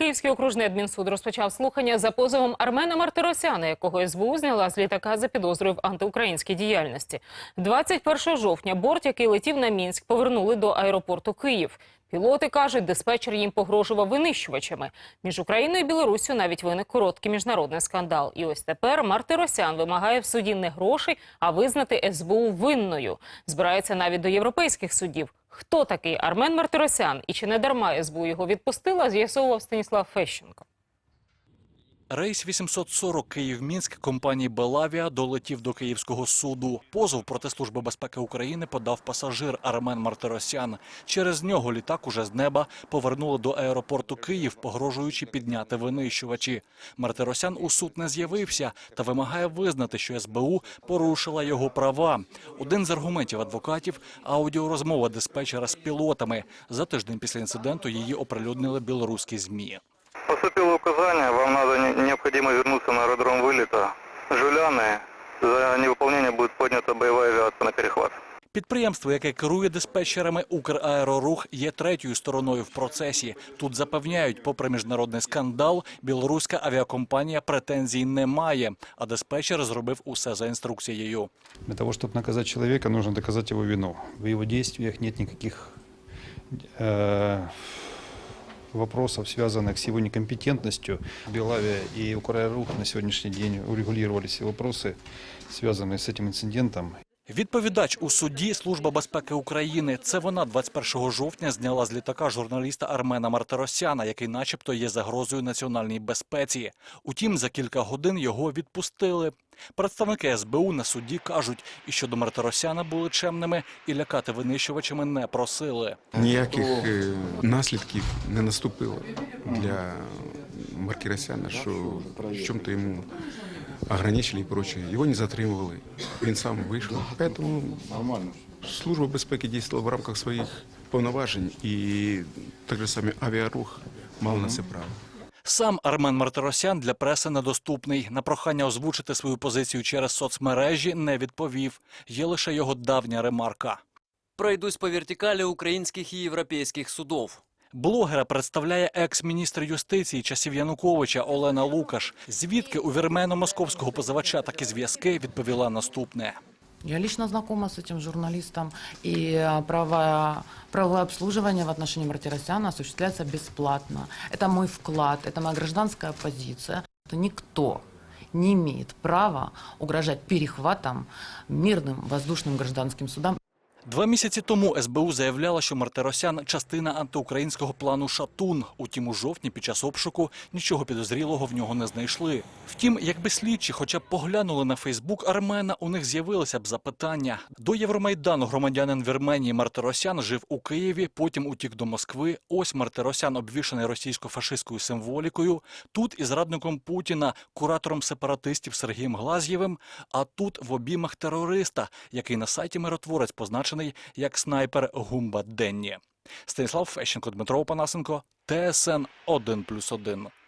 Київський окружний адмінсуд розпочав слухання за позовом Армена Мартиросяна, якого СБУ зняла з літака за підозрою в антиукраїнській діяльності. 21 жовтня борт, який летів на Мінськ, повернули до аеропорту Київ. Пілоти кажуть, диспетчер їм погрожував винищувачами. Між Україною і Білоруссю навіть виник короткий міжнародний скандал. І ось тепер Мартиросян вимагає в суді не грошей, а визнати СБУ винною. Збирається навіть до європейських судів. Хто такий Армен Мартиросян і чи не дарма СБУ його відпустила, з'ясовував Станіслав Фещенко. Рейс 840 Київ-Мінськ компанії Белавія долетів до Київського суду. Позов проти Служби безпеки України подав пасажир Армен Мартиросян. Через нього літак уже з неба повернули до аеропорту Київ, погрожуючи підняти винищувачі. Мартиросян у суд не з'явився та вимагає визнати, що СБУ порушила його права. Один з аргументів адвокатів – аудіорозмова диспетчера з пілотами. За тиждень після інциденту її оприлюднили білоруські ЗМІ. Поступило указание, вам надо не- необходимо вернуться на аэродром вылета Жуляны. За невыполнение будет поднята боевая авиация на перехват. Підприємство, яке керує диспетчерами Украерорух, є третьою стороною в процесі. Тут запевняють, попри міжнародний скандал, білоруська авіакомпанія претензій не має, а диспетчер зробив усе за інструкцією. Для того, чтобы наказать человека, нужно доказать его вину. В его действиях нет никаких э, вопросов, связанных с его некомпетентностью. Белавия и Украирух на сегодняшний день урегулировали все вопросы, связанные с этим инцидентом. Відповідач у суді Служба безпеки України. Це вона 21 жовтня зняла з літака журналіста Армена Мартиросяна, який, начебто, є загрозою національній безпеці. Утім, за кілька годин його відпустили. Представники СБУ на суді кажуть, і щодо Мартиросяна були чемними, і лякати винищувачами не просили. Ніяких е, наслідків не наступило для Маркіросяна, що в чому-то йому ограничили і прочее. Його не затримували, він сам вийшов. Поэтому Служба безпеки дійствувала в рамках своїх повноважень і так же саме авіарух мав на це право. Сам Армен Мартиросян для преси недоступний. На прохання озвучити свою позицію через соцмережі не відповів. Є лише його давня ремарка. Пройдусь по вертикалі українських і європейських судов. Блогера представляє екс-міністр юстиції часів Януковича Олена Лукаш. Звідки у вірмено-московського позивача такі зв'язки відповіла наступне. Я лично знакома с этим журналистом, и э, право, правовое обслуживание в отношении Мартиросяна осуществляется бесплатно. Это мой вклад, это моя гражданская позиция. То никто не имеет права угрожать перехватом мирным воздушным гражданским судам Два місяці тому СБУ заявляла, що Мартиросян – частина антиукраїнського плану «Шатун». Утім, у жовтні під час обшуку нічого підозрілого в нього не знайшли. Втім, якби слідчі хоча б поглянули на Фейсбук Армена, у них з'явилося б запитання. До Євромайдану громадянин Вірменії Мартиросян жив у Києві, потім утік до Москви. Ось Мартиросян обвішаний російсько-фашистською символікою. Тут із радником Путіна, куратором сепаратистів Сергієм Глаз'євим, а тут в обіймах терориста, який на сайті Миротворець позначений як снайпер Гумба Денні. Станіслав Фещенко, Дмитро Панасенко, ТСН 1+,1.